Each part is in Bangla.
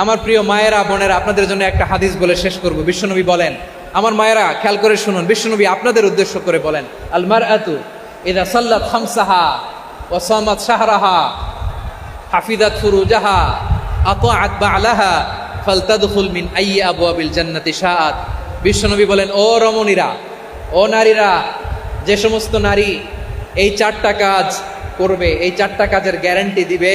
আমার প্রিয় মায়েরা, বোনেরা, আপনাদের জন্য একটা হাদিস বলে শেষ করব। বিশ্বনবী বলেন, আমার মায়েরা, খেয়াল করে শুনুন, বিশ্বনবী আপনাদের উদ্দেশ্য করে বলেন আলমার আতু ইদা সাল্লাত খামসাহা ওসামাত শাহরাহা হাফিদাত ফুরুজাহা, আতাআত বালাহা, ফালতাদখুল মিন আবু আবিল জান্নাতি শাআত। বিশ্বনবী বলেন, ও রমণীরা, ও নারীরা, যে সমস্ত নারী এই চারটা কাজ করবে, এই চারটা কাজের গ্যারান্টি দিবে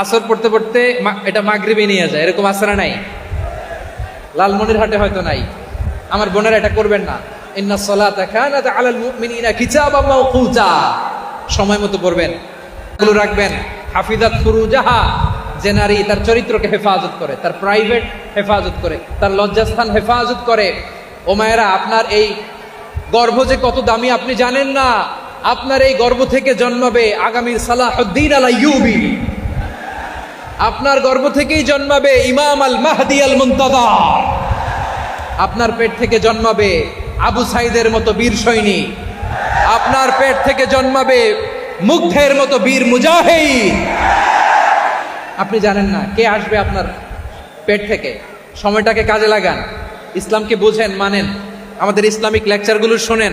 আসর পড়তে পড়তে এটা মাগরিবে নিয়ে যায়, এরকম আসরা নাই। লালমনির হাটে হয়তো নাই। আমার বোনেরা এটা করবেন না। ইন্না সলাতা কানাত আলাল মুমিনিনা কিতাবাম মাওকুতা সময় মতো পড়বেন। এগুলো রাখবেন। হাফিজাত ফুরুজাহা, যে নারী তার চরিত্রকে হেফাজত করে, তার প্রাইভেট হেফাজত করে, তার লজ্জাস্থান হেফাজত করে। ও মায়েরা, আপনার এই গর্ভ যে কত দামি, আপনি জানেন না। আপনার এই গর্ভ থেকে জন্মাবে আগামীর সালাহুদ্দিন আল ইউবি আপনার গর্ভ থেকেই জন্মাবে ইমাম আল মাহদি আল মুন্তাদার আপনার পেট থেকে জন্মাবে আবু সাইদের মতো বীর সৈনিক। আপনার পেট থেকে জন্মাবে মুগ্ধের মতো বীর মুজাহিদ। আপনি জানেন না কে আসবে আপনার পেট থেকে? সময়টাকে কাজে লাগান। ইসলামকে বোঝেন, মানেন। আমাদের ইসলামিক লেকচারগুলো শোনেন।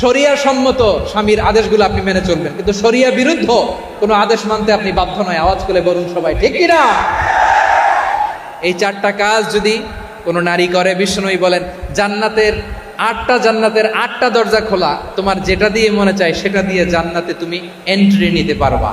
শরিয়া সম্মত স্বামীর আদেশগুলো আপনি মেনে চলবেন। কিন্তু শরিয়া বিরুদ্ধ কোনো আদেশ মানতে আপনি বাধ্য নয়। আওয়াজ করে বলুন সবাই, ঠিক কিনা? এই চারটা কাজ যদি কোনো নারী করে, বিষ্ণুই বলেন, জান্নাতের আটটা জান্নাতের আটটা দরজা খোলা, তোমার যেটা দিয়ে মনে চায় সেটা দিয়ে জান্নাতে তুমি এন্ট্রি নিতে পারবা।